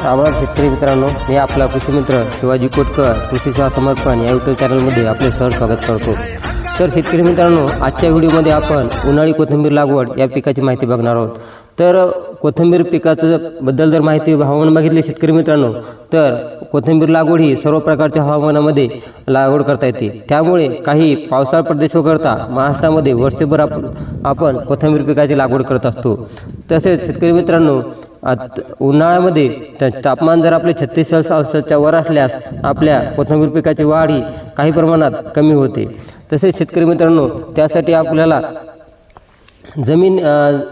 आम्हाला शेतकरी मित्रांनो. मी आपला कृषी मित्र शिवाजी कोटकर कृषी सेवा समर्पण या युट्यूब चॅनलमध्ये आपले सहज स्वागत करतो. तर शेतकरी मित्रांनो आजच्या व्हिडिओमध्ये आपण उन्हाळी कोथिंबीर लागवड या पिकाची माहिती बघणार आहोत. तर कोथिंबीर पिकाचं बद्दल जर माहिती हवामान बघितली शेतकरी मित्रांनो तर कोथिंबीर लागवड ही सर्व प्रकारच्या हवामानामध्ये लागवड करता येते. त्यामुळे काही पावसाळ प्रदेश वगळता महाराष्ट्रामध्ये वर्षभर आपण आपण कोथिंबीर पिकाची लागवड करत असतो. तसेच शेतकरी मित्रांनो आत उन्हाळ्यामध्ये त्या तापमान जर आपले छत्तीस अंशाच्या वर असल्यास आपल्या कोथिंबीर पिकाची वाढ ही काही प्रमाणात कमी होते. तसेच शेतकरी मित्रांनो त्यासाठी आपल्याला जमीन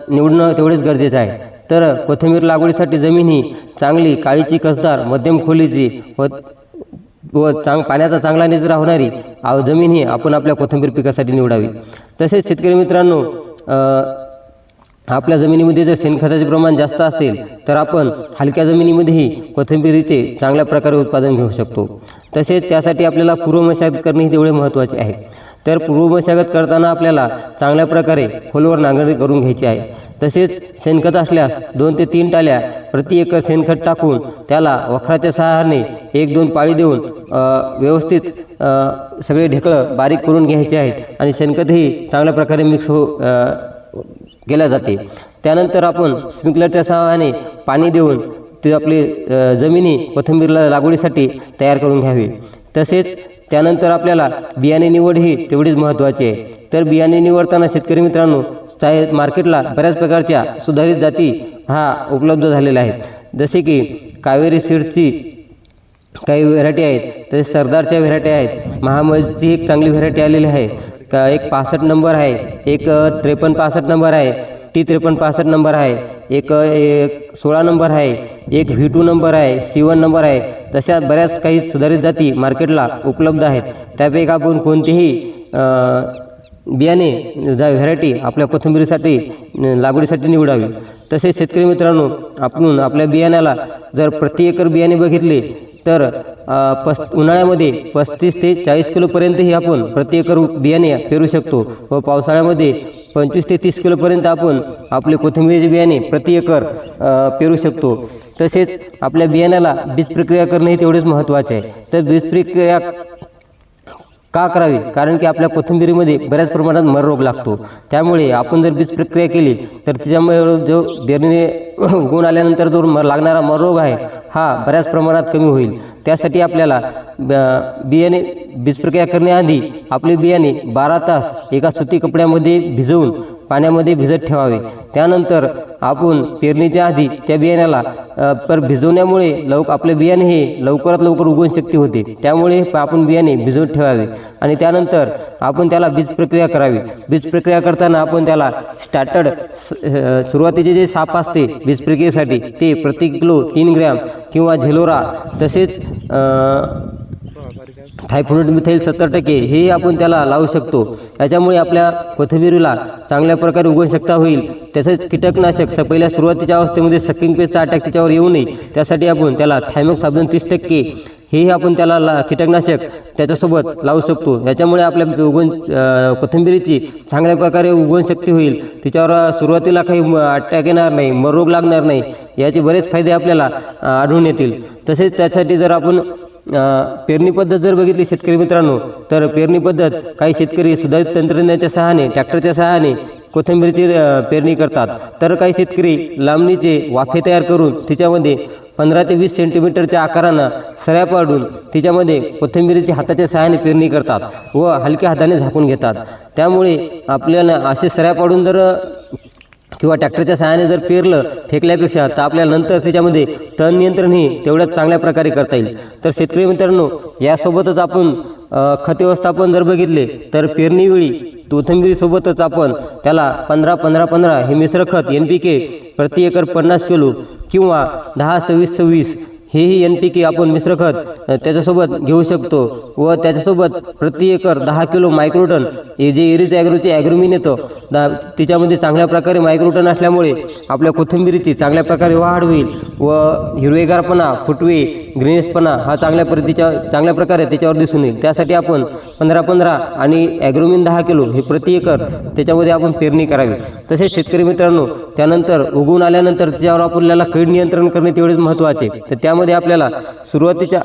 निवडणं तेवढेच गरजेचं आहे. तर कोथिंबीर लागवडीसाठी जमीन ही चांगली काळीची कसदार मध्यम खोलीची व व चांग पाण्याचा चांगला निचरा होणारी जमीन ही आपण आपल्या कोथिंबीर पिकासाठी निवडावी. तसेच शेतकरी मित्रांनो आपल्या जमिनीमध्ये जर शेणखताचे प्रमाण जास्त असेल तर आपण हलक्या जमिनीमध्येही कोथिंबिरीचे चांगल्या प्रकारे उत्पादन घेऊ शकतो. तसेच त्यासाठी आपल्याला पूर्व मशागत करणे हे तेवढे महत्त्वाचे आहे. तर पूर्व मशागत करताना आपल्याला चांगल्या प्रकारे खोलवर नांगरणी करून घ्यायची आहे. तसेच शेणखत असल्यास दोन ते तीन टाल्या प्रति एकर शेणखत टाकून त्याला वखराच्या सहाय्याने एक दोन पाळी देऊन व्यवस्थित सगळे ढेकळं बारीक करून घ्यायचे आहेत आणि शेणखतही चांगल्या प्रकारे मिक्स हो केल्या जाते. त्यानंतर आपण स्प्रिंकलरच्या सहाय्याने पाणी देऊन ते आपली जमिनी कोथिंबीरला लागवडीसाठी तयार करून घ्यावी. तसेच त्यानंतर आपल्याला बियाणे निवड ही तेवढीच महत्त्वाची आहे. तर बियाणे निवडताना शेतकरी मित्रांनो चाहे मार्केटला बऱ्याच प्रकारच्या सुधारित जाती हा उपलब्ध झालेल्या आहेत. जसे की कावेरी सीडची काही व्हेरायटी आहेत तसेच सरदारच्या व्हेरायटी आहेत महामलची एक चांगली व्हेरायटी आलेली आहे. का एक पासष्ट नंबर आहे. एक त्रेपन्न पासष्ट नंबर आहे. टी त्रेपन्न पासष्ट नंबर आहे. एक एक सोळा नंबर आहे. एक व्ही टू नंबर आहे. सी वन नंबर आहे. तशा बऱ्याच काही सुधारित जाती मार्केटला उपलब्ध आहेत. त्यापैकी आपण कोणतीही बियाणे जा व्हेरायटी आपल्या कोथिंबीरीसाठी लागवडीसाठी निवडावी. तसेच शेतकरी मित्रांनो आपण आपल्या बियाण्याला जर प्रति एकर बियाणे बघितले तर पस् उन्हाळ्यामध्ये पस्तीस ते चाळीस किलोपर्यंतही आपण प्रति एकर बियाणे पेरू शकतो. व पावसाळ्यामध्ये पंचवीस ते तीस किलोपर्यंत आपण आपले कोथिंबीरीचे बियाणे प्रति एकर पेरू शकतो. तसेच आपल्या बियाण्याला बीज प्रक्रिया करणे हे तेवढेच महत्त्वाचे आहे. तर बीज प्रक्रिया का करावी? कारण की आपल्या कोथिंबीरीमध्ये बऱ्याच प्रमाणात मर रोग लागतो. त्यामुळे आपण जर बीज प्रक्रिया केली तर त्याच्यामुळे जो बेरणीने उगवून आल्यानंतर जो मर लागणारा मर रोग आहे हा बऱ्याच प्रमाणात कमी होईल. त्यासाठी आपल्याला ब- बियाणे बीज प्रक्रिया करण्याआधी आपले बियाणे बारा तास एका सुती कपड्यामध्ये भिजवून पाण्यामध्ये भिजत ठेवावे. त्यानंतर आपण पेरणीच्या आधी त्या बियाण्याला पर भिजवण्यामुळे लवकर आपले बियाणे हे लवकरात लवकर उगवण शक्ती होते. त्यामुळे आपण बियाणे भिजवून ठेवावे. आणि त्यानंतर आपण त्याला बीज प्रक्रिया करावी. बीज प्रक्रिया करताना आपण त्याला स्टार्टड सुरुवातीचे जे साप असते बीज प्रक्रियेसाठी ते प्रति किलो तीन ग्रॅम किंवा झेलोरा तसेच अ, थायफॉइड मिथाईल सत्तर टक्के हे आपण त्याला लावू शकतो. याच्यामुळे आपल्या कोथिंबीरीला चांगल्या प्रकारे उगवणशक्ता होईल. तसेच कीटकनाशक स पहिल्या सुरुवातीच्या अवस्थेमध्ये सकिंग पेजचा अटॅक त्याच्यावर येऊ नये. त्यासाठी आपण त्याला थायमोक साबण तीस टक्के. हेही आपण त्याला ला कीटकनाशक त्याच्यासोबत लावू शकतो. याच्यामुळे आपल्या उगवण कोथिंबीरीची चांगल्या प्रकारे उगवणशक्ती होईल. तिच्यावर सुरुवातीला काही अटॅक येणार नाही मर रोग लागणार नाही. याचे बरेच फायदे आपल्याला आढळून येतील. तसेच त्यासाठी जर आपण पेरणी पद्धत जर बघितली शेतकरी मित्रांनो तर पेरणी पद्धत काही शेतकरी सुधारित तंत्रज्ञानाच्या सहाय्याने ट्रॅक्टरच्या सहाय्याने कोथिंबीरची पेरणी करतात. तर काही शेतकरी लांबणीचे वाफे तयार करून तिच्यामध्ये पंधरा ते वीस सेंटीमीटरच्या आकारानं सऱ्या पाडून तिच्यामध्ये कोथिंबीरीची हाताच्या सहाय्याने पेरणी करतात व हलक्या हाताने झाकून घेतात. त्यामुळे आपल्याला असे सऱ्या पाडून जर किंवा ट्रॅक्टरच्या सहाय्याने जर पेरलं फेकल्यापेक्षा तर आपल्याला नंतर त्याच्यामध्ये तण नियंत्रण हे तेवढ्याच चांगल्या प्रकारे करता येईल. तर शेतकरी मित्रांनो यासोबतच आपण खत व्यवस्थापन जर बघितले तर पेरणीवेळी कोथिंबीरीसोबतच आपण त्याला पंधरा पंधरा पंधरा हे मिश्र खत एन पी के प्रति एकर पन्नास किलो किंवा दहा सव्वीस सव्वीस हेही एन पी के आपण मिश्र खत त्याच्यासोबत घेऊ शकतो व त्याच्यासोबत प्रति एकर दहा किलो मायक्रोटन हे जे इरिज ॲग्रोचे ॲग्रोमिन येतं दा तिच्यामध्ये चांगल्या प्रकारे मायक्रोटन असल्यामुळे आपल्या कोथिंबिरीची चांगल्या प्रकारे वाढ होईल व हिरवेगारपणा फुटवे ग्रीनेसपणा हा चांगल्या पद्धतीच्या चांगल्या प्रकारे त्याच्यावर दिसून येईल. त्यासाठी आपण पंधरा पंधरा आणि ॲग्रोमिन दहा किलो हे प्रति एकर त्याच्यामध्ये आपण पेरणी करावी. तसेच शेतकरी मित्रांनो त्यानंतर उगवून आल्यानंतर त्याच्यावर आपल्याला कीड नियंत्रण करणे तेवढेच महत्त्वाचे. तर त्या त्यामध्ये आपल्याला सुरुवातीच्या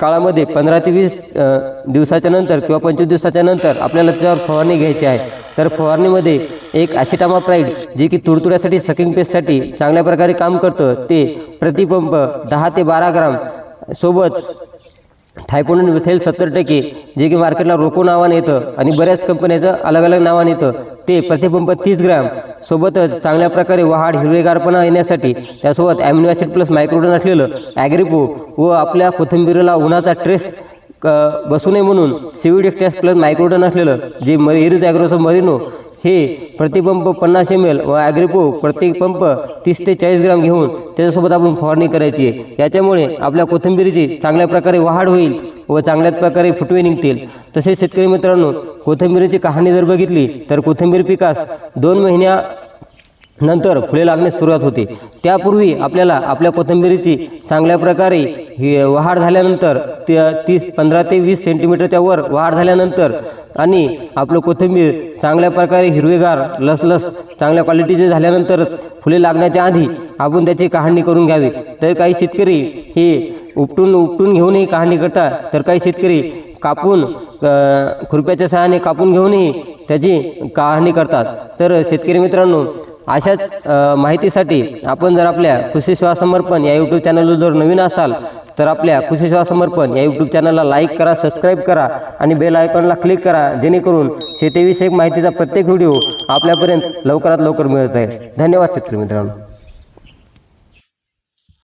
काळामध्ये पंधरा ते वीस दिवसाच्या नंतर किंवा पंचवीस दिवसाच्या नंतर आपल्याला त्याच्यावर फवारणी घ्यायची आहे. तर फवारणीमध्ये एक ॲसिटामा प्राईड जे की तुडतुड्यासाठी सकिंग पेस्टसाठी चांगल्या प्रकारे काम करतं ते प्रतिपंप दहा ते बारा ग्राम सोबत थायपोन मिथेल सत्तर टक्के जे की मार्केटला रोको नावाने येतं आणि बऱ्याच कंपन्याचं अलग अलग नावाने येतं. ते प्रतिपंप तीस ग्रॅम. सोबतच चांगल्या प्रकारे वहाड हिरवेगारपणा येण्यासाठी त्यासोबत ॲमिनो ॲसिड प्लस मायक्रोडन असलेलं ॲग्रिपो व आपल्या कोथिंबीरीला उन्हाचा ट्रेस क बसू नये म्हणून सिव्हिड प्लस मायक्रोडन असलेलं जे मरी एरिज ॲग्रोचं मरिनो हे प्रतिपंप पन्नास एम एल व ॲग्रिपो प्रत्येक पंप तीस ते चाळीस ग्राम घेऊन त्याच्यासोबत आपण फवारणी करायची आहे. याच्यामुळे आपल्या कोथिंबिरीची चांगल्या प्रकारे वाढ होईल व चांगल्या प्रकारे फुटवे निघतील. तसेच शेतकरी मित्रांनो कोथिंबिरीची कहाणी जर बघितली तर कोथिंबीर पिकास दोन महिन्या नंतर फुले लागण्यास सुरुवात होते. त्यापूर्वी आपल्याला आपल्या कोथिंबिरीची चांगल्या प्रकारे ही वाढ झाल्यानंतर ते तीस पंधरा ते वीस सेंटीमीटरच्या वर वाढ झाल्यानंतर आणि आपलं कोथिंबीर चांगल्या प्रकारे हिरवेगार लसलस चांगल्या क्वालिटीचे झाल्यानंतरच फुले लागण्याच्या आधी आपण त्याची काढणी करून घ्यावी. तर काही शेतकरी हे उपटून उपटून घेऊनही काढणी करतात. तर काही शेतकरी कापून खुरप्याच्या सहाय्याने कापून घेऊनही त्याची काढणी करतात. तर शेतकरी मित्रांनो अशाच माहितीसाठी आपण जर आपल्या कृषी सेवा समर्पण या यूट्यूब चॅनलवर जर नवीन असाल तर आपल्या कृषी सेवा समर्पण या यूट्यूब चॅनलला लाईक करा सबस्क्राईब करा आणि बेल आयकॉनला क्लिक करा जेणेकरून शेतीविषयक माहितीचा प्रत्येक व्हिडिओ आपल्यापर्यंत लवकरात लवकर मिळत आहे धन्यवाद शेतकरी मित्रांनो.